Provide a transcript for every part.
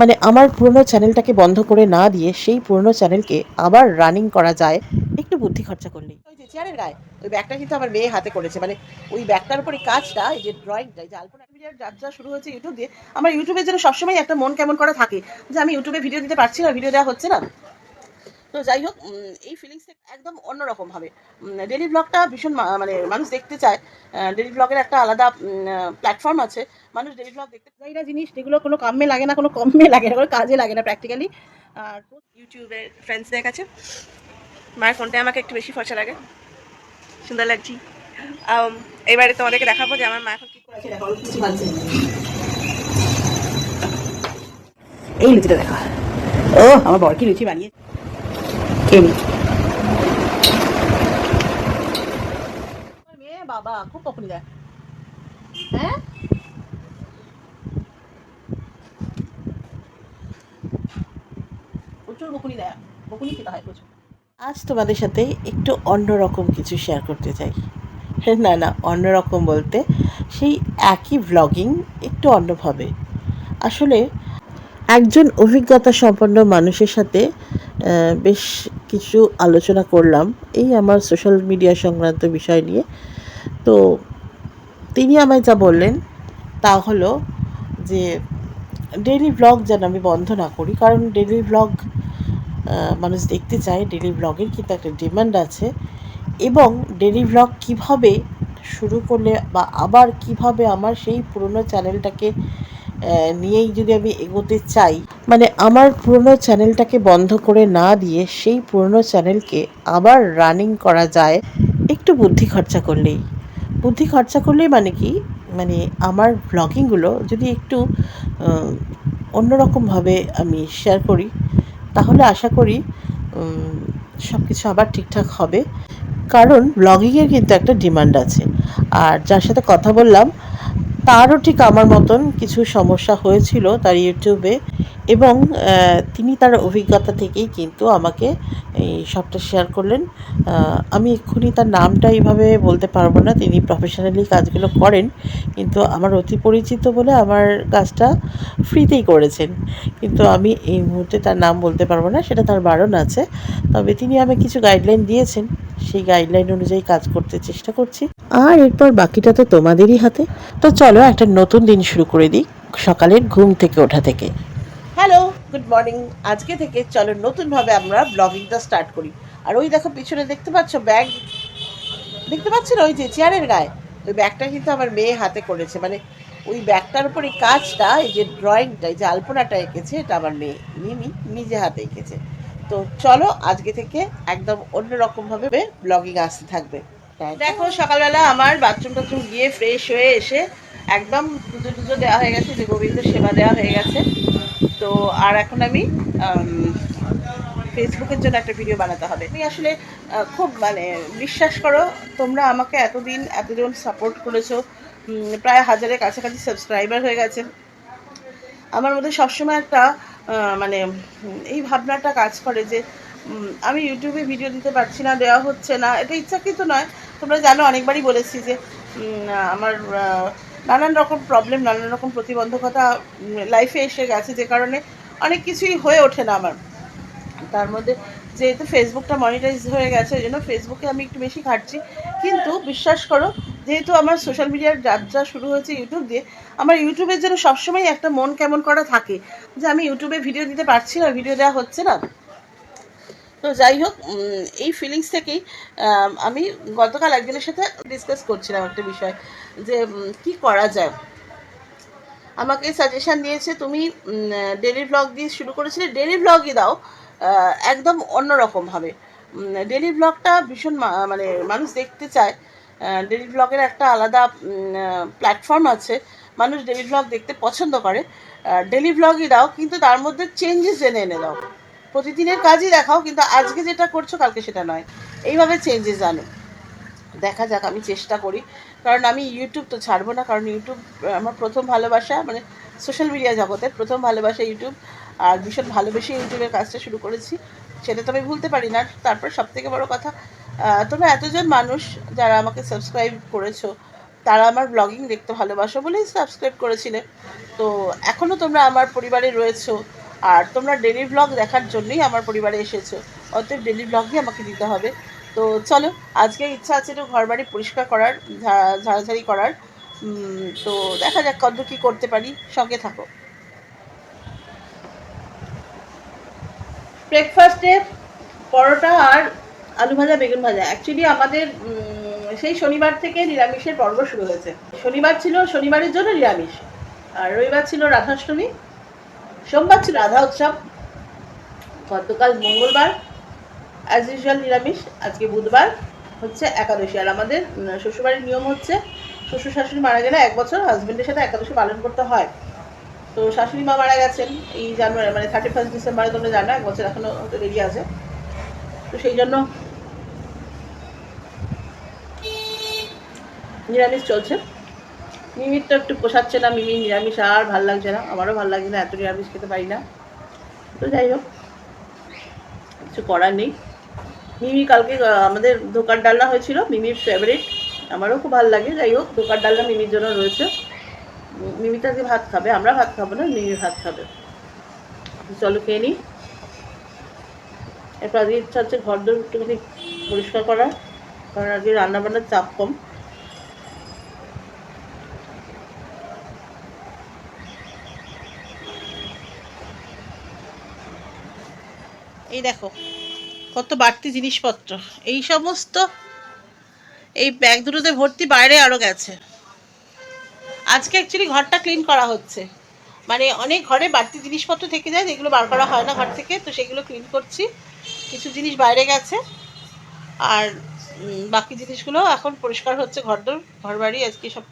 মানে আমার পুরনো চ্যানেলটাকে বন্ধ করে না দিয়ে সেই পুরনো চ্যানেলকে আবার রানিং করা যায়, একটু বুদ্ধি খরচা করলেই। ওই যে চেয়ারের গায়ে, ওই ব্যাগটা কিন্তু আমার মেয়ে হাতে করেছে মানে ওই ব্যাগটার উপরে কাজটা, এই যে ড্রয়িংটা যে আলপনা মিডিয়ার যাত্রা শুরু হয়েছে ইউটিউব দিয়ে, আমার ইউটিউবের জন্য সবসময় একটা মন কেমন করা থাকে, যে আমি ইউটিউবে ভিডিও দিতে পারছি না ভিডিও দেওয়া হচ্ছে না। তো যাই হোক এই ফিলিংসটা একদম অন্যরকম হবে ডেলি ব্লগটা ভীষণ মানে মানুষ দেখতে চায়। ডেলি ব্লগের একটা আলাদা প্ল্যাটফর্ম আছে। মানুষ ডেলি ব্লগ দেখতে চাই না জিনিস যেগুলো কোনো কামে লাগে না কোনো কমে লাগে না কোনো কাজে লাগে না প্র্যাকটিক্যালি আর ইউটিউবে ফ্রেন্ডসদের কাছে। মায়ের ফোনটা আমাকে একটু বেশি ফসা লাগে। সুন্দর লাগছি। এবারে তোমাদেরকে দেখাবো যে আমার মা এখন কি করেছে। দেখো কিছু ভাবছে এই লুচিটা দেখো। ও আমার বর কি লুচি বানিয়ে খেয়ে বাবা খুব কখনই দেয়। হ্যাঁ? প্রচুর বকুনি দেয়। বকুনি খেতে হয় প্রচুর। আজ তোমাদের সাথে একটু অন্যরকম কিছু শেয়ার করতে চাই। হ্যাঁ, না না অন্যরকম বলতে সেই একই ভ্লগিং একটু অন্যভাবে। আসলে একজন অভিজ্ঞতা সম্পন্ন মানুষের সাথে বেশ কিছু আলোচনা করলাম এই আমার সোশ্যাল মিডিয়া সংক্রান্ত বিষয় নিয়ে। তো তিনি আমায় যা বললেন তা হলো যে ডেইলি ব্লগ যেন আমি বন্ধ না করি, কারণ ডেলি ব্লগ মানুষ দেখতে চায় ডেইলি ব্লগের কিন্তু একটা ডিমান্ড আছে। এবং ডেইলি ব্লগ কীভাবে শুরু করলে বা আবার কীভাবে আমার সেই পুরনো চ্যানেলটাকে নিয়েই যদি আমি এগোতে চাই মানে আমার পুরনো চ্যানেলটাকে বন্ধ করে না দিয়ে সেই পুরনো চ্যানেলকে আবার রানিং করা যায়, একটু বুদ্ধি খরচা করলেই। বুদ্ধি খরচা করলেই মানে কি? মানে আমার ব্লগিংগুলো যদি একটু অন্যরকমভাবে আমি শেয়ার করি, তাহলে আশা করি সব কিছু আবার ঠিকঠাক হবে। কারণ ব্লগিংয়ের কিন্তু একটা ডিমান্ড আছে। আর যার সাথে কথা বললাম তারও ঠিক আমার মতন কিছু সমস্যা হয়েছিল তার ইউটিউবে। এবং তিনি তার অভিজ্ঞতা থেকেই কিন্তু আমাকে এই সবটা শেয়ার করলেন। আমি এক্ষুনি তার নামটা এইভাবে বলতে পারব না। তিনি প্রফেশনালি কাজগুলো করেন, কিন্তু আমার অতি পরিচিত বলে আমার কাজটা ফ্রিতেই করেছেন। কিন্তু আমি এই মুহূর্তে তার নাম বলতে পারব না, সেটা তার বারণ আছে। তবে তিনি আমাকে কিছু গাইডলাইন দিয়েছেন। সেই গাইডলাইন অনুযায়ী কাজ করতে চেষ্টা করছি। আর এরপর বাকিটা তো তোমাদেরই হাতে। তো চলো একটা নতুন দিন শুরু করে দিই, সকালের ঘুম থেকে ওঠা থেকে। হ্যালো গুড মর্নিং আজকে থেকে চলো, নতুনভাবে আমরা ব্লগিংটা স্টার্ট করি। আর ওই দেখো, পিছনে দেখতে পাচ্ছ ব্যাগ দেখতে পাচ্ছ না ওই যে চেয়ারের গায়ে? ওই ব্যাগটা কিন্তু আমার মেয়ে হাতে করেছে। মানে ওই ব্যাগটার উপর এই কাজটা, এই যে ড্রয়িংটা এই যে আলপনাটা এঁকেছে, এটা আমার মেয়ে। মিমি নিজে হাতে এঁকেছে। তো চলো, আজকে থেকে একদম অন্যরকমভাবে ব্লগিং আসতে থাকবে। দেখো, সকালবেলা আমার বাথরুম টাথরুম গিয়ে ফ্রেশ হয়ে এসে একদম পুজো টুজো দেওয়া হয়ে গেছে, যে গোবিন্দ সেবা দেওয়া হয়ে গেছে। তো আর এখন আমি ফেসবুকের জন্য একটা ভিডিও বানাতে হবে। আমি আসলে খুব মানে বিশ্বাস করো, তোমরা আমাকে এতদিন এতজন সাপোর্ট করেছ প্রায় হাজারের কাছাকাছি সাবস্ক্রাইবার হয়ে গেছে। আমার মধ্যে সবসময় একটা মানে এই ভাবনাটা কাজ করে যে আমি ইউটিউবে ভিডিও দিতে পারছি না, দেওয়া হচ্ছে না, এটা ইচ্ছাকৃত নয়। তোমরা জানো, অনেকবারই বলেছি যে আমার নানান রকম প্রবলেম নানান রকম প্রতিবন্ধকতা লাইফে এসে গেছে যে কারণে অনেক কিছুই হয়ে ওঠে না আমার। তার মধ্যে যেহেতু ফেসবুকটা মনিটাইজ হয়ে গেছে ওই জন্য ফেসবুকে আমি একটু বেশি ঘাটছি। কিন্তু বিশ্বাস করো, যেহেতু আমার সোশ্যাল মিডিয়ার যাত্রা শুরু হয়েছে ইউটিউব দিয়ে, আমার ইউটিউবের জন্য সবসময় একটা মন কেমন করা থাকে। যে আমি ইউটিউবে ভিডিও দিতে পারছি না ভিডিও দেওয়া হচ্ছে না। তো যাই হোক এই ফিলিংস থেকেই, আমি গতকাল একজনের সাথে ডিসকাস করছিলাম একটা বিষয় যে কি করা যায়। আমাকে সাজেশন দিয়েছে, তুমি ডেলি ব্লগ দিয়ে শুরু করেছিলে ডেলি ব্লগই দাও। একদম অন্যরকমভাবে ডেলি ব্লগটা ভীষণ মানে মানুষ দেখতে চায়। ডেলি ব্লগের একটা আলাদা প্ল্যাটফর্ম আছে। মানুষ ডেলি ব্লগ দেখতে পছন্দ করে। ডেলি ব্লগই দাও, কিন্তু তার মধ্যে চেঞ্জেস জেনে এনে দাও। প্রতিদিনের কাজই দেখাও, কিন্তু আজকে যেটা করছ কালকে সেটা নয়। এইভাবে চেঞ্জেস আনো। দেখা যাক, আমি চেষ্টা করি। কারণ আমি ইউটিউব তো ছাড়বো না, কারণ ইউটিউব আমার প্রথম ভালোবাসা মানে সোশ্যাল মিডিয়া জগতের প্রথম ভালোবাসা ইউটিউব আর ভীষণ ভালোবেসে ইউটিউবের কাজটা শুরু করেছি। সেটা তো আমি ভুলতে পারি না। তারপর সব থেকে বড় কথা তোমরা এতজন মানুষ যারা আমাকে সাবস্ক্রাইব করেছ, তারা আমার ব্লগিং দেখতে ভালোবাসো বলেই সাবস্ক্রাইব করেছিলে। তো এখনও তোমরা আমার পরিবারে রয়েছো আর তোমরা ডেলি ব্লগ দেখার জন্যই আমার পরিবারে এসেছ। অতএব ডেলি ব্লগই আমাকে দিতে হবে। তো চলো, আজকে ইচ্ছা আছে একটু ঘর বাড়ি পরিষ্কার করার ঝাড়াঝাড়ি করার। তো দেখা যাক কত কী করতে পারি। সঙ্গে থাকো। ব্রেকফাস্টে পরোটা আর আলু ভাজা, বেগুন ভাজা। অ্যাকচুয়ালি আমাদের সেই শনিবার থেকে নিরামিষের পর্ব শুরু হয়েছে। শনিবার ছিল শনিবারের জন্য নিরামিষ। আর রবিবার ছিল রাধাষ্টমী। সোমবার ছিল রাধা উৎসব। গতকাল মঙ্গলবার অ্যাজ ইউজুয়াল নিরামিষ, আজকে বুধবার হচ্ছে একাদশী। আর আমাদের শ্বশুরবাড়ির নিয়ম হচ্ছে, শ্বশুর শাশুড়ি মারা গেলে এক বছর হাজবেন্ডের সাথে একাদশী পালন করতে হয়। তো শাশুড়ি মা মারা গেছেন এই জানুয়ারি মানে থার্টি ফার্স্ট ডিসেম্বরে তোমরা জানো, এক বছর এখনও হয়তো দেরি আছে। তো সেই জন্য নিরামিষ চলছে। মিমির তো একটু পোষাচ্ছে না, মিমি নিরামিষ আর ভালো লাগছে না, আমারও ভালো লাগছে না, এত নিরামিষ খেতে পারি না। তো যাই হোক, কিছু করার নেই। মিমি কালকে আমাদের ধোকার ডালনা হয়েছিল, মিমির ফেভারিট আমারও খুব ভালো লাগে, যাই হোক, ধোকার ডালনা মিমির জন্য রয়েছে। মিমি আজকে ভাত খাবে, আমরা ভাত খাব না, মিমি ভাত খাবে। চলো খেয়ে নিই এরপর আজকে ইচ্ছা হচ্ছে ঘর দর একটুখানি পরিষ্কার করার, কারণ আজকে রান্নাবান্নার চাপ কম। দেখো, কত বাড়তি জিনিসপত্র। এই সমস্ত, এই ব্যাগ দুটোতে ভর্তি বাইরে আরও গেছে। আজকে অ্যাকচুয়ালি ঘরটা ক্লিন করা হচ্ছে। মানে অনেক ঘরে বাড়তি জিনিসপত্র থেকে যায়, যেগুলো বার করা হয় না ঘর থেকে, তো সেগুলো ক্লিন করছি। কিছু জিনিস বাইরে গেছে। আর বাকি জিনিসগুলো এখন পরিষ্কার হচ্ছে ঘরদোর ঘর বাড়ি আজকে সব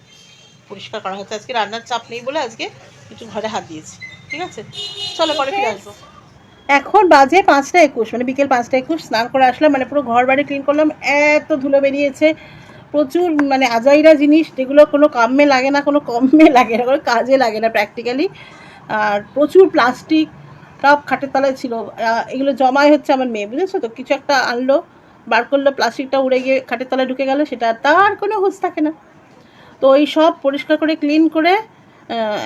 পরিষ্কার করা হচ্ছে। আজকে রান্নার চাপ নেই বলে আজকে একটু ঘরে হাত দিয়েছি। ঠিক আছে? চলো পরে ফিরে আসব। এখন বাজে পাঁচটা একুশ মানে বিকেল পাঁচটা একুশ, স্নান করে আসলাম মানে পুরো ঘর বাড়ি ক্লিন করলাম, এত ধুলো বেরিয়েছে, প্রচুর মানে আজাইরা জিনিস, যেগুলো কোনো কামে লাগে না, কোনো কমে লাগে না, কোনো কাজে লাগে না প্র্যাকটিক্যালি আর প্রচুর প্লাস্টিক সব খাটের তলায় ছিল এগুলো জমাই হচ্ছে আমার মেয়ে, বুঝেছ তো? কিছু একটা আনলো, বার করল প্লাস্টিকটা উড়ে গিয়ে খাটের তলায় ঢুকে গেল, সেটা তার কোনো হুঁশ থাকে না। তো এই সব পরিষ্কার করে ক্লিন করে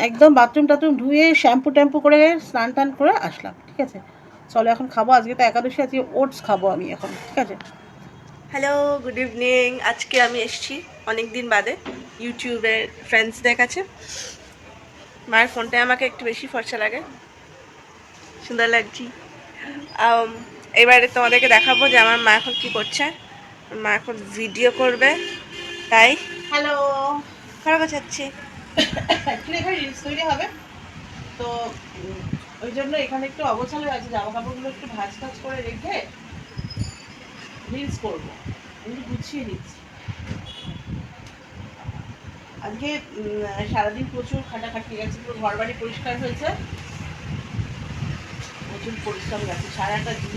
একদম বাথরুম টাথরুম ধুয়ে শ্যাম্পু ট্যাম্পু করে স্নান টান করে আসলাম ঠিক আছে? চলো এখন খাব আজকে তো একাদশী আজকে ওটস খাব আমি এখন ঠিক আছে? হ্যালো গুড ইভিনিং আজকে আমি এসেছি অনেক দিন বাদে ইউটিউবের ফ্রেন্ডসদের কাছে মায়ের ফোনটায় আমাকে একটু বেশি ফর্সা লাগে। সুন্দর লাগছি। এবারে তোমাদেরকে দেখাবো যে আমার মা এখন কী করছে। মা এখন ভিডিও করবে তাই? হ্যালো করা গোছাচ্ছি অ্যাকচুয়ালি এবার রিলস তৈরি হবে। তো ওই জন্য এখানে একটু অবসলে আছে জামা কাপড়গুলো একটু ভাজ ভাজ করে রেখে রিলস করব। আমি গুছিয়ে নিচ্ছি। আজকে সারাদিন প্রচুর খাটাখাটি গেছে, পুরো ঘর বাড়ি পরিষ্কার হয়েছে। প্রচুর পরিশ্রম গেছে, সারাটা দিন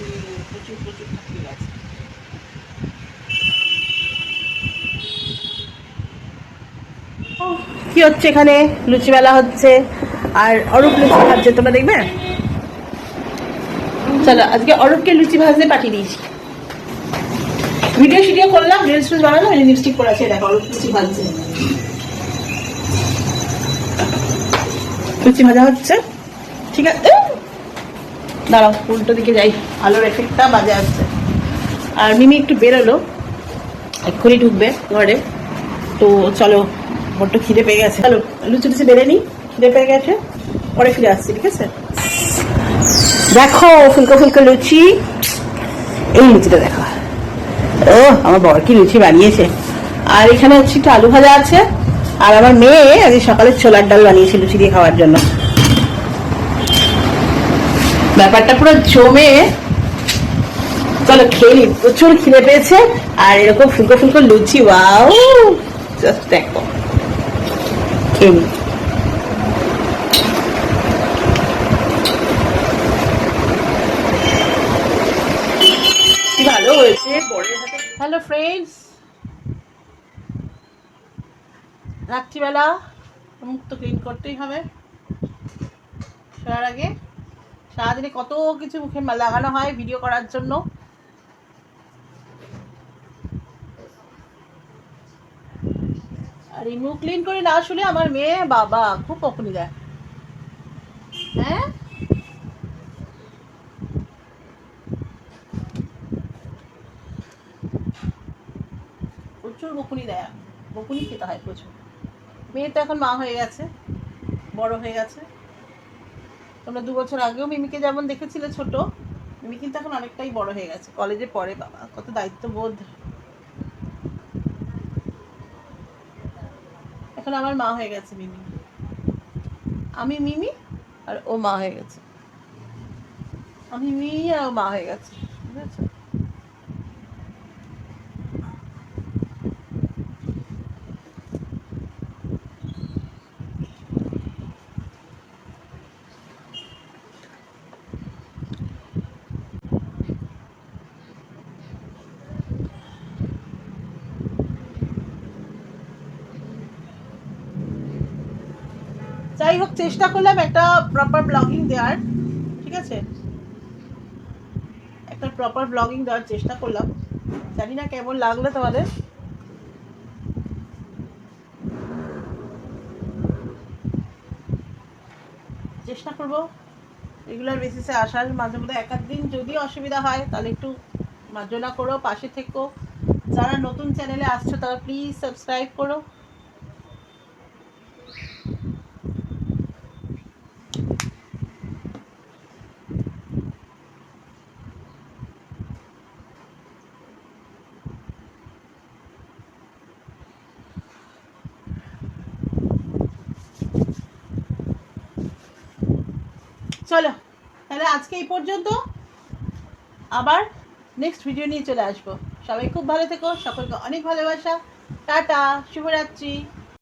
প্রচুর প্রচুর খাটি গেছে। কি হচ্ছে এখানে? লুচি মেলা হচ্ছে। আর অরূপ লুচি ভাজছে, তোমরা দেখবে? চলো, আজকে অরূপকে লুচি ভাজতে পাঠিয়ে দিয়েছি। ভিডিও শিডিও করলাম রিলস টিলস বানালাম লিপস্টিক পরে আছে, দেখো, অরূপ লুচি ভাজছে। লুচি ভাজা হচ্ছে, ঠিক আছে? দাঁড়াও, উল্টো দিকে যাই, আলোর এফেক্টটা বাজে আসছে। আর মিমি একটু বেরোলো, এক্ষুনি ঢুকবে ঘরে। তো চলো বড্ড খিদে পেয়ে গেছে। চলো, লুচি টুচি বেড়ে নি খিদে পেয়ে গেছে। পরে ফিরে আসছি, ঠিক আছে? দেখো, ফুলকো ফুলকো লুচি। এই লুচিটা দেখো। ও আমার বর কি লুচি বানিয়েছে। আর এখানে হচ্ছে একটু আলু ভাজা আছে। আর আমার মেয়ে আজ সকালে ছোলার ডাল বানিয়েছে লুচি দিয়ে খাওয়ার জন্য। ব্যাপারটা পুরো জমে। চলো, খেয়ে নি প্রচুর খিদে পেয়েছে। আর এরকম ফুলকো ফুলকো লুচি, ওয়াও! জাস্ট দেখো। খেয়ে ভালো হয়েছে? হ্যালো ফ্রেন্ডস রাত্রিবেলা মুখ তো ক্লিন করতেই হবে। শোয়ার আগে সারাদিনে কত কিছু মুখে লাগানো হয় ভিডিও করার জন্য। আর এই মুখ ক্লিন করে না শুনে আমার মেয়ে বাবা, খুব বকুনি দেয়। হ্যাঁ? প্রচুর বকুনি দেয়। বকুনি খেতে হয় প্রচুর। মেয়ে তো এখন মা হয়ে গেছে, বড় হয়ে গেছে। তোমরা দু বছর আগেও মিমিকে যেমন দেখেছিলে ছোট, মিমি কিন্তু এখন অনেকটাই বড় হয়ে গেছে। কলেজে পড়ে বাবা, কত দায়িত্ববোধ। এখন আমার মা হয়ে গেছে মিমি। আমি মিমি আর ও মা হয়ে গেছে। আমি মিমি আর ও মা হয়ে গেছে, বুঝেছ? যাই হোক, চেষ্টা করলাম একটা প্রপার ব্লগিং দেওয়ার, ঠিক আছে? একটা প্রপার ব্লগিং দেওয়ার চেষ্টা করলাম। জানি না কেমন লাগল তোমাদের। চেষ্টা করব রেগুলার বেসিসে আসার। মাঝে মধ্যে এক দিন যদি অসুবিধা হয়, তাহলে একটু মার্জনা করো, পাশে থেকো। যারা নতুন চ্যানেলে আসছো, তারা প্লিজ সাবস্ক্রাইব করো। চলো, তাহলে আজকে এই পর্যন্ত। আবার নেক্সট ভিডিও নিয়ে চলে আসব। সবাই খুব ভালো থেকো, সকলকে অনেক ভালোবাসা। টাটা, শুভরাত্রি।